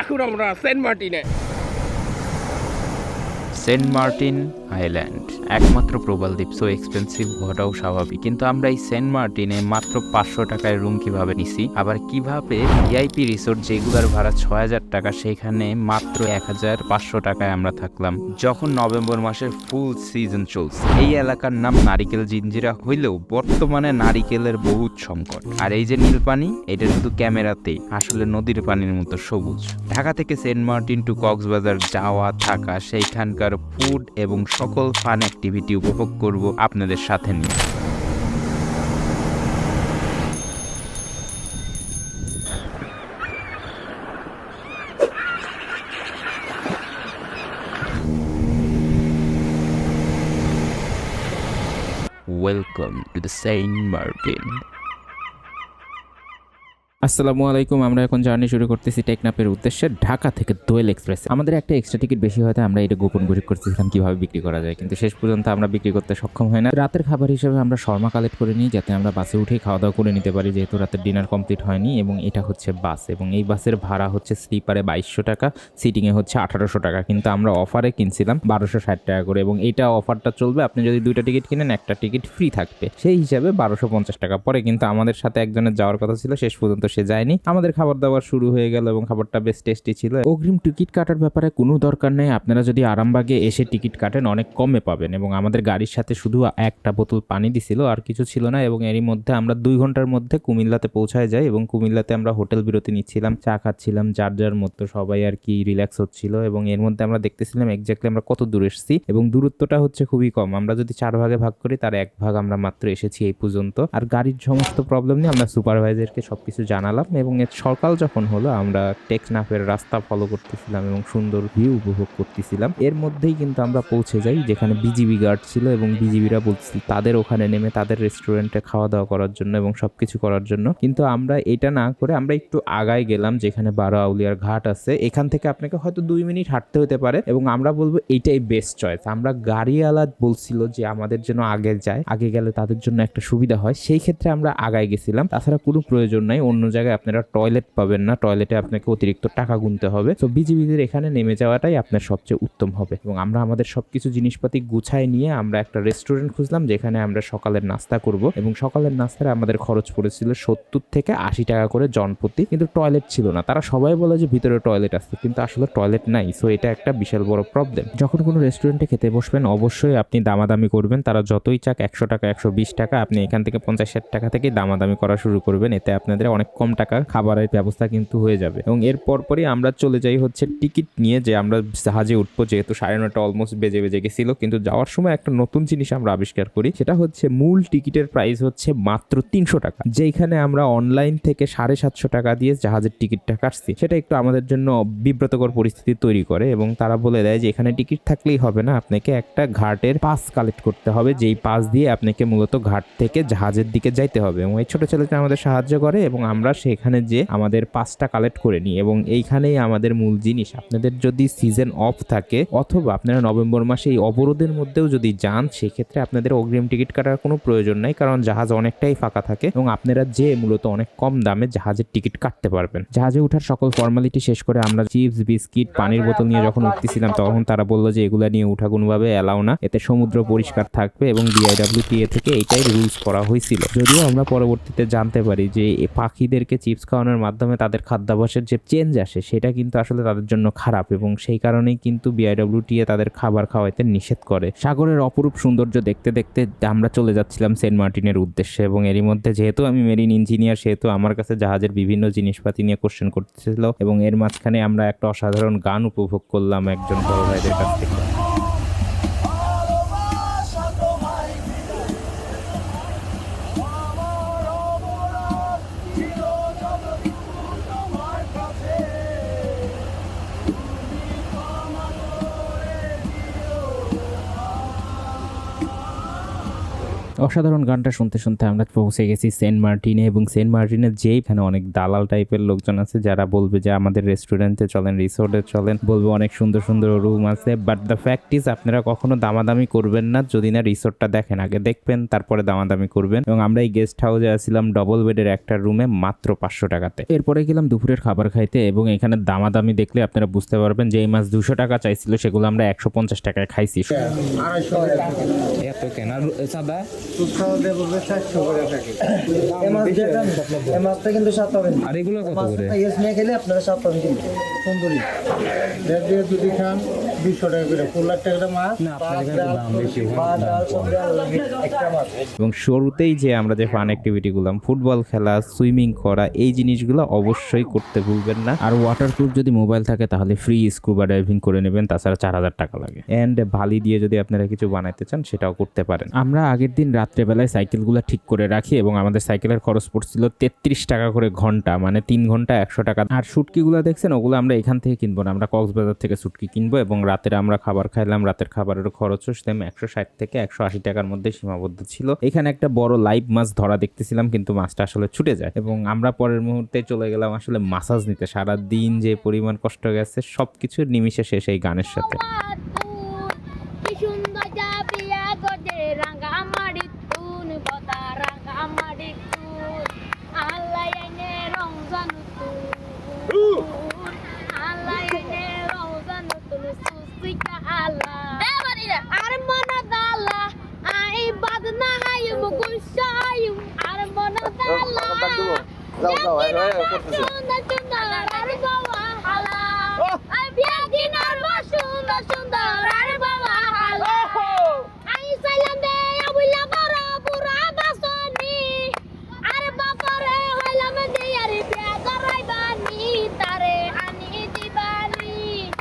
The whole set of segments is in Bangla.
এখন আমরা সেন্ট মার্টিনে। Saint Martin island. একমাত্র প্রবাল দ্বীপ সো এক্সপেন্সিভ হওয়াটাও স্বাভাবিক। কিন্তু আমরা এই সেন্ট মার্টিনে মাত্র পাঁচশো টাকায় রুম কীভাবে নিছি? আবার কীভাবে ভিআইপি রিসোর্ট যেগুলোর ভাড়া ছয় হাজার টাকা, সেখানে মাত্র এক হাজার পাঁচশো টাকায় আমরা থাকলাম। যখন নভেম্বর মাসের ফুল সিজন চলছে, এই এলাকার নাম নারিকেল জিঞ্জিরা হইলেও বর্তমানে নারিকেলের বহুত সংকট। আর এই যে নীল পানি, এটা শুধু ক্যামেরাতেই, আসলে নদীর পানির মতো সবুজ। ঢাকা থেকে সেন্ট মার্টিন টু কক্সবাজার যাওয়া থাকা, সেইখানকার ফুড এবং সকল ফান অ্যাক্টিভিটি উপভোগ করব আপনাদের সাথে নিয়ে। Welcome to the Saint Martin আসসালামু আলাইকুম, আমরা এখন জার্নি শুরু করতেছি টেকনাপের উদ্দেশ্যে ঢাকা থেকে দোয়েল এক্সপ্রেস। আমাদের একটা এক্সট্রা টিকিট বেশি হয়তো আমরা এটা গোপন গুজব করতেছিলাম কীভাবে বিক্রি করা যায়, কিন্তু শেষ পর্যন্ত আমরা বিক্রি করতে সক্ষম হয় না। রাতের খাবার হিসেবে আমরা শর্মা কালেক্ট করে নিই, যাতে আমরা বাসে উঠেই খাওয়া দাওয়া করে নিতে পারি, যেহেতু রাতের ডিনার কমপ্লিট হয়নি, এবং এটা হচ্ছে বাস, এবং এই বাসের ভাড়া হচ্ছে স্লিপারে বাইশশো টাকা সিটিংয়ে হচ্ছে আঠারোশো টাকা, কিন্তু আমরা অফারে কিনছিলাম বারোশো ষাট টাকা করে, এবং এটা অফারটা চলবে, আপনি যদি দুইটা টিকিট কিনেন, একটা টিকিট ফ্রি থাকবে। সেই হিসাবে বারোশো পঞ্চাশ টাকা পরে, কিন্তু আমাদের সাথে একজনের যাওয়ার কথা ছিল, শেষ পর্যন্ত সে যায়নি। আমাদের খাবার দাবার শুরু হয়ে গেল এবং খাবারটা বেশ টেস্টি ছিল। অগ্রিম টিকিট কাটার ব্যাপারে কোনো দরকার নেই। আপনারা যদি আরামবাগে এসে টিকিট কাটেন, অনেক কমে পাবেন এবং আমাদের গাড়ির সাথে শুধু একটা বোতল পানি দিছিল, আর কিছু ছিল না এবং এরই মধ্যে আমরা দুই ঘণ্টার মধ্যে কুমিল্লাতে পৌঁছায় যাই এবং কুমিল্লাতে আমরা হোটেল বিরতি নিচ্ছিলাম, চা খাচ্ছিলাম, যার যার মতো সবাই আর কি রিল্যাক্স হচ্ছিল এবং এর মধ্যে আমরা দেখতেছিলাম এক্স্যাক্টলি আমরা কত দূর এসেছি এবং দূরত্বটা হচ্ছে খুবই কম। আমরা যদি চার ভাগে ভাগ করি, তার এক ভাগ আমরা মাত্র এসেছি এই পর্যন্ত। আর গাড়ির সমস্ত প্রবলেম নিয়ে আমরা সুপারভাইজারকে সবকিছু জানালাম এবং এর সকাল যখন হলো, আমরা টেকনাফের রাস্তা ফলো করতেছিলাম এবং সুন্দর ভিউ উপভোগ করতেছিলাম। এর মধ্যেই কিন্তু আমরা পৌঁছে যাই, যেখানে বিজিবি গার্ড ছিল এবং বিজিবিরা বলছিল তাদের ওখানে নেমে তাদের রেস্টুরেন্টে খাওয়া দাওয়া করার জন্য এবং সবকিছু করার জন্য। কিন্তু আমরা এটা না করে আমরা একটু আগায় গেলাম, যেখানে বারো আউলিয়ার ঘাট আছে। এখান থেকে আপনাকে হয়তো দুই মিনিট হাঁটতে হতে পারে এবং আমরা বলব এইটাই বেস্ট চয়েস আমরা গাড়িওয়ালা বলছিল যে আমাদের জন্য আগে যায়, আগে গেলে তাদের জন্য একটা সুবিধা হয়। সেই ক্ষেত্রে আমরা আগায় গেছিলাম। তাছাড়া কোনো প্রয়োজন নাই, অন্য জায়গায় আপনারা টয়লেট পাবেন না। টয়লেটে আপনাকে অতিরিক্ত টাকা গুনতে হবে। তো বিজিবিদের এখানে নেমে যাওয়াটাই আপনার সবচেয়ে উত্তম হবে। এবং আমরা আমাদের সবকিছু জিনিসপাতি গুছায় নিয়ে আমরা একটা রেস্টুরেন্ট খুঁজলাম, যেখানে আমরা সকালের নাস্তা করব। এবং সকালের নাস্তায় আমাদের খরচ পড়েছিল সত্তর থেকে আশি টাকা করে জনপ্রতি। কিন্তু টয়লেট ছিল না। তারা সবাই বলে যে ভিতরে টয়লেট আছে, কিন্তু আসলে টয়লেট নাই। সো এটা একটা বিশাল বড় প্রবলেম যখন কোনো রেস্টুরেন্টে খেতে বসবেন, অবশ্যই আপনি দামাদামি করবেন। তারা যতই চাক একশো টাকা, একশো বিশ টাকা, আপনি এখান থেকে পঞ্চাশ ষাট টাকা থেকে দামাদামি করা শুরু করবেন। এতে আপনাদের অনেক কম টাকা খাবারের ব্যবস্থা কিন্তু হয়ে যাবে। এবং এর পরপরই আমরা চলে যাই হচ্ছে টিকিট নিয়ে যে আমরা জাহাজে উঠবো, যেহেতু সাড়ে নটা অলমোস্ট বেজে বেজে গেছিল। কিন্তু যাওয়ার সময় একটা নতুন জিনিস আমরা আবিষ্কার করি, সেটা হচ্ছে মূল টিকিটের প্রাইস হচ্ছে মাত্র তিনশো টাকা। যেখানে আমরা অনলাইন থেকে সাড়ে সাতশো টাকা দিয়ে জাহাজের টিকিটটা কাটছি। সেটা একটু আমাদের জন্য বিব্রতকর পরিস্থিতি তৈরি করে এবং তারা বলে দেয় যে এখানে টিকিট থাকলেই হবে না, আপনাকে একটা ঘাটের পাস কালেক্ট করতে হবে। যেই পাস দিয়ে আপনাকে মূলত ঘাট থেকে জাহাজের দিকে যাইতে হবে। এবং এই ছোট ছেলেটা আমাদের সাহায্য করে এবং আমরা সেখানে যে আমাদের পাঁচটা কালেক্ট করে নিই এবং এইখানেই আমাদের মূল জিনিস। আপনাদের যদি সিজন অফ থাকে অথবা আপনারা নভেম্বর মাসে এই অবরোধের মধ্যেও যদি যান, সেক্ষেত্রে আপনাদের অগ্রিম টিকিট কাটার কোনো প্রয়োজন নাই, কারণ জাহাজ অনেকটাই ফাঁকা থাকে এবং আপনারা যে মূলত অনেক কম দামে জাহাজের টিকিট কাটতে পারবেন। জাহাজে ওঠার সকল ফর্মালিটি শেষ করে আমরা চিপস বিস্কিট পানির বোতল নিয়ে যখন উঠতেছিলাম, তখন তারা বলল যে এগুলা নিয়ে উঠা কোনোভাবে এলাও না। এতে সমুদ্র পরিষ্কার থাকবে এবং ডিআইডাব্লিউটিএ থেকে এটাই রুলস করা হয়েছিল। যদিও আমরা পরবর্তীতে জানতে পারি যে এ পাখিদেরকে চিপস খাওয়ানোর মাধ্যমে তাদের খাদ্যাভ্যাসের যে চেঞ্জ আসে, সেটা কিন্তু আসলে তাদের জন্য খারাপ এবং সেই কারণেই কিন্তু বিআইডব্লিউটিএ তাদের খাবার খাওয়াইতে নিষেধ করে। সাগরের অপরূপ সৌন্দর্য দেখতে দেখতে আমরা চলে যাচ্ছিলাম সেন্ট মার্টিনের উদ্দেশ্যে এবং এরই মধ্যে যেহেতু আমি মেরিন ইঞ্জিনিয়ার সেহেতু আমার কাছে জাহাজের বিভিন্ন জিনিসপাতি নিয়ে কোশ্চেন করতেছিল এবং এর মাঝখানে আমরা একটা অসাধারণ গান উপভোগ করলাম একজন বড় ভাইদের কাছ থেকে। অসাধারণ গানটা শুনতে শুনতে আমরা পৌঁছে গেছি সেন্ট মার্টিনে এবং সেন্ট মার্টিনে যে এখানে অনেক দালাল টাইপের লোকজন আছে যারা বলবে যে আমাদের রেস্টুরেন্টে চলেন, রিসোর্টে চলেন, বলবে অনেক সুন্দর সুন্দর রুম আছে। বাট দ্য ফ্যাক্ট ইজ আপনারা কখনো দামাদামি করবেন না যদি না রিসোর্টটা দেখেন। আগে দেখবেন, তারপরে দামাদামি করবেন। এবং আমরা এই গেস্ট হাউসে আসছিলাম ডবল বেডের একটা রুমে মাত্র পাঁচশো টাকাতে। এরপরে গেলাম দুপুরের খাবার খাইতে এবং এখানে দামাদামি দেখলে আপনারা বুঝতে পারবেন যে এই মাছ দুশো টাকা চাইছিল, সেগুলো আমরা একশো পঞ্চাশ টাকায় খাইছি। কেন আর সাদা? করে এই এই মাছটা কিন্তু পাবেন আর এগুলো কত করে? খেলে আপনারা সাত পাবেন কিন্তু। সুন্দরী। দেড় দিয়ে যদি খান। এবং শুরুতেই যে আমরা যে ফান অ্যাক্টিভিটি গুলাম ফুটবল খেলা সুইমিং করা এই জিনিসগুলো অবশ্যই করতে ভুলবেন না। আর ওয়াটারপ্রুফ যদি মোবাইল থাকে তাহলে ফ্রি স্কুবা ডাইভিং করে নেবেন তাছাড়া চার হাজার টাকা লাগে। অ্যান্ড ভালি দিয়ে যদি আপনারা কিছু বানাইতে চান সেটাও করতে পারেন। আমরা আগের দিন রাত্রেবেলায় সাইকেলগুলো ঠিক করে রাখি এবং আমাদের সাইকেলের খরচ পড়ছিল তেত্রিশ টাকা করে ঘণ্টা মানে তিন ঘণ্টা একশো টাকা। আর শুটকিগুলো দেখছেন ওগুলো আমরা এখান থেকে কিনবো না আমরা কক্সবাজার থেকে শুটকি কিনবো এবং রাতের আমরা খাবার খাইলাম, রাতের খাবারের খরচও সেম একশো ষাট থেকে একশো আশি টাকার মধ্যে সীমাবদ্ধ ছিল। এখানে একটা বড় লাইভ মাছ ধরা দেখতেছিলাম, কিন্তু মাছটা আসলে ছুটে যায় এবং আমরা পরের মুহূর্তে চলে গেলাম আসলে মাসাজ নিতে। সারা দিন যে পরিমাণ কষ্ট গেছে সবকিছু নিমিশে শেষ এই গানের সাথে কি সুন্দর যাবিয়া গজে রাঙ্গা মাড়ি তুন বদা রাঙ্গা মাড়ি তুন আল্লাহ এনে রং জানু তুন আল্লাহ এনে রং জানু তুন সুসিকা আল্লাহ আর মন দালা আই বাদ না হাই মুগুশাই আর মন দালা যাও, যাও, এই, এই, এই, করতেছে। সুন্দর সুন্দর আর বাবা হালা আর বিয়া দিনার মা সুন্দর সুন্দর আর বাবা হালা আই সাইলাম দে আবুলা বড় বুড়া বাসনি আর বাবারে হইলাম দে আর বিয়া করাইবানি তারে আনি দিবানি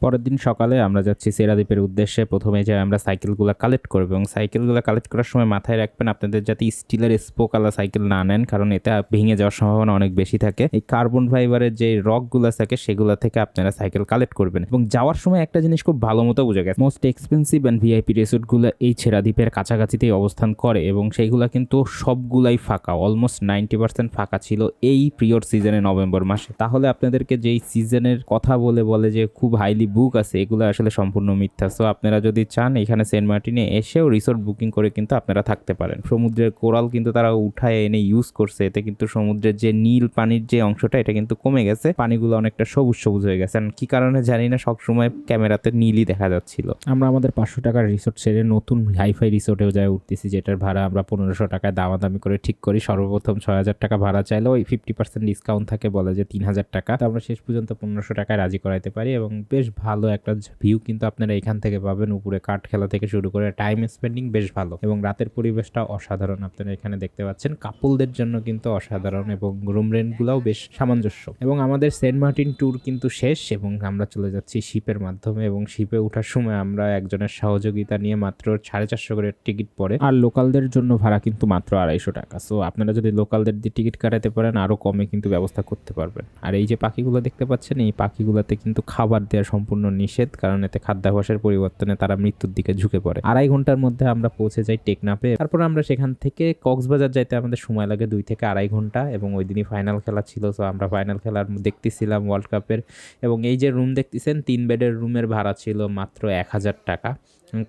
পরের দিন সকালে আমরা যাচ্ছি সেরাদ্বীপের উদ্দেশ্যে। প্রথমে যে আমরা সাইকেলগুলো কালেক্ট করব এবং সাইকেলগুলো কালেক্ট করার সময় মাথায় রাখবেন আপনাদের যাতে স্টিলের স্পোকালা সাইকেল না নেন, কারণ এতে ভেঙে যাওয়ার সম্ভাবনা অনেক বেশি থাকে। এই কার্বন ফাইবারের যে রকগুলো থাকে, সেগুলো থেকে আপনারা সাইকেল কালেক্ট করবেন। এবং যাওয়ার সময় একটা জিনিস খুব ভালো মতো বুঝে গেছে মোস্ট এক্সপেন্সিভ অ্যান্ড ভিআইপি রিসোর্টগুলো এই ছেড়াদ্বীপের কাছাকাছিতেই অবস্থান করে এবং সেইগুলো কিন্তু সবগুলাই ফাঁকা অলমোস্ট নাইনটি পার্সেন্ট ফাঁকা ছিল এই পিরিয়ড সিজনে নভেম্বর মাসে। তাহলে আপনাদেরকে যেই সিজনের কথা বলে বলে যে খুব হাইলি বুক আছে, এগুলো আসলে সম্পূর্ণ মিথ্যা। সো আপনারা যদি চান এখানে সেন্ট মার্টিনে এসেও রিসোর্ট বুকিং করে কিন্তু আপনারা থাকতে পারেন। সমুদ্রের কোরাল কিন্তু তারা উঠায়, এনে ইউজ করছে। এতে কিন্তু সমুদ্রের যে নীল পানির যে অংশটা, এটা কিন্তু কমে গেছে। পানিগুলো অনেকটা সবুজ সবুজ হয়ে গেছে। কি কারণে জানি না, সবসময় ক্যামেরাতে নীলই দেখা যাচ্ছিল। আমরা আমাদের পাঁচশো টাকার রিসোর্ট ছেড়ে নতুন হাইফাই রিসোর্টেও যায় উঠতেছি, যেটার ভাড়া আমরা পনেরোশো টাকায় দামাদামি করে ঠিক করি। সর্বপ্রথম ছয় হাজার টাকা ভাড়া চাইলেও ওই ফিফটি পার্সেন্ট ডিসকাউন্ট থাকে, বলে যে তিন হাজার টাকা। তো আমরা শেষ পর্যন্ত পনেরোশো টাকায় রাজি করাইতে পারি এবং বেশ ভালো একটা ভিউ কিন্তু আপনারা এখান থেকে পাবেন। উপরে কাঠ খেলা থেকে শুরু করে টাইম স্পেন্ডিং বেশ ভালো। এবং রাতের পরিবেশটা অসাধারণ আপনারা এখানে দেখতে পাচ্ছেন। কাপলদের জন্য কিন্তু অসাধারণ এবং রুম রেন্টগুলোও বেশ সামঞ্জস্য। এবং আমাদের সেন্ট মার্টিন ট্যুর কিন্তু শেষ এবং আমরা চলে যাচ্ছি শিপের মাধ্যমে এবং শিপে ওঠার সময় আমরা একজনের সহযোগিতা নিয়ে মাত্র সাড়ে চারশো করে টিকিট পড়ে। আর লোকালদের জন্য ভাড়া কিন্তু মাত্র আড়াইশো টাকা। সো আপনারা যদি লোকালদের দিয়ে টিকিট কাটাতে পারেন আরও কমে কিন্তু ব্যবস্থা করতে পারবেন। আর এই যে পাখিগুলো দেখতে পাচ্ছেন, এই পাখিগুলোতে কিন্তু খাবার দেওয়া সম্পূর্ণ নিষেধ, কারণ এতে খাদ্যাভ্যাসের পরিবর্তনে তারা মৃত্যুর দিকে ঝুঁকে পড়ে। আড়াই ঘণ্টার মধ্যে আমরা পৌঁছে যাই টেকনাপে তারপর আমরা সেখান থেকে কক্সবাজার যাইতে আমাদের সময় লাগে দুই থেকে আড়াই ঘণ্টা এবং ওই দিনই ফাইনাল খেলা ছিল। তো আমরা ফাইনাল খেলার দেখতেছিলাম ওয়ার্ল্ড কাপের এবং এই যে রুম দেখতেছেন, তিন বেডের রুমের ভাড়া ছিল মাত্র এক হাজার টাকা।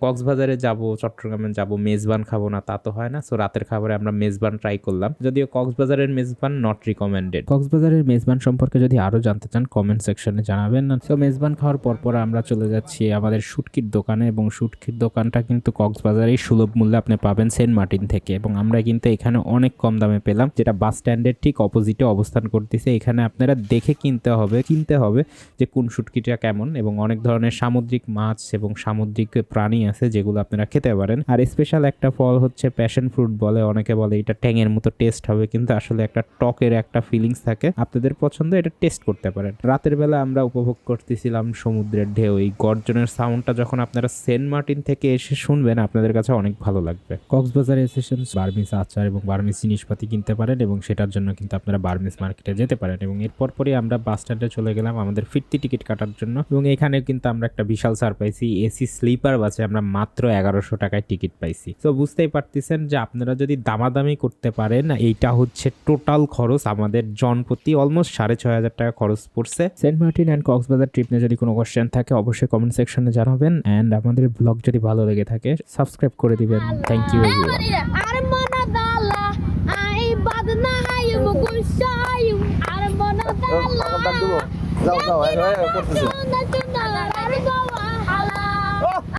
কক্সবাজারে যাব, চট্টগ্রামে যাব, মেজবান খাব না, তা তো হয় না। সো রাতের খাবারে আমরা মেজবান ট্রাই করলাম। যদিও কক্সবাজারের মেজবান নট রিকমেন্ডেড কক্সবাজারের মেজবান সম্পর্কে যদি আরও জানতে চান কমেন্ট সেকশনে জানাবেন। সো মেজবান খাওয়ার পর পর আমরা চলে যাচ্ছি আমাদের শুটকির দোকানে এবং শুটকির দোকানটা কিন্তু কক্সবাজারেই সুলভ মূল্যে আপনি পাবেন সেন্ট মার্টিন থেকে। এবং আমরা কিন্তু এখানে অনেক কম দামে পেলাম, যেটা বাস স্ট্যান্ডের ঠিক অপোজিটে অবস্থান করতেছে। এখানে আপনারা দেখে কিনতে হবে কিনতে হবে যে কোন শুটকিটা কেমন এবং অনেক ধরনের সামুদ্রিক মাছ এবং সামুদ্রিক প্রাণী আছে যেগুলো আপনারা খেতে পারেন। আর স্পেশাল একটা ফল হচ্ছে প্যাশন ফ্রুট বলে, অনেকে বলে এটা ট্যাঙের মতো টেস্ট হবে, কিন্তু আসলে একটা টকের একটা ফিলিংস থাকে। আপনাদের পছন্দ এটা টেস্ট করতে পারেন। রাতের বেলা আমরা উপভোগ করতেছিলাম সমুদ্রের ঢেউ, এই গর্জনের সাউন্ডটা যখন আপনারা সেন্ট মার্টিন থেকে এসে শুনবেন, আপনাদের কাছে অনেক ভালো লাগবে। কক্সবাজার এসেছেন বার্মিস আচার এবং বার্মিস জিনিসপাতি কিনতে পারেন এবং সেটার জন্য কিন্তু আপনারা বার্মিস মার্কেটে যেতে পারেন এবং এরপর পরই আমরা বাস স্ট্যান্ডে চলে গেলাম আমাদের ফিরতি টিকিট কাটার জন্য। এবং এখানে কিন্তু আমরা একটা বিশাল সার পাইছি এসি স্লিপার বাসে আমরা মাত্র এগারোশো টাকায় টিকিট পাইছি তো বুঝতেই পারতেছেন যে আপনারা যদি দামাদামি করতে পারেন এইটা হচ্ছে টোটাল খরচ আমাদের জনপ্রতি অলমোস্ট সাড়ে ছয় হাজার টাকা খরচ পড়ছে Saint Martin and Cox's Bazar trip নিয়ে যদি কোনো কোয়েশ্চেন থাকে অবশ্যই কমেন্ট সেকশনে জানাবেন অ্যান্ড আমাদের ব্লগ যদি ভালো লেগে থাকে সাবস্ক্রাইব করে দিবেন thank you everyone Armona dalla, ai badna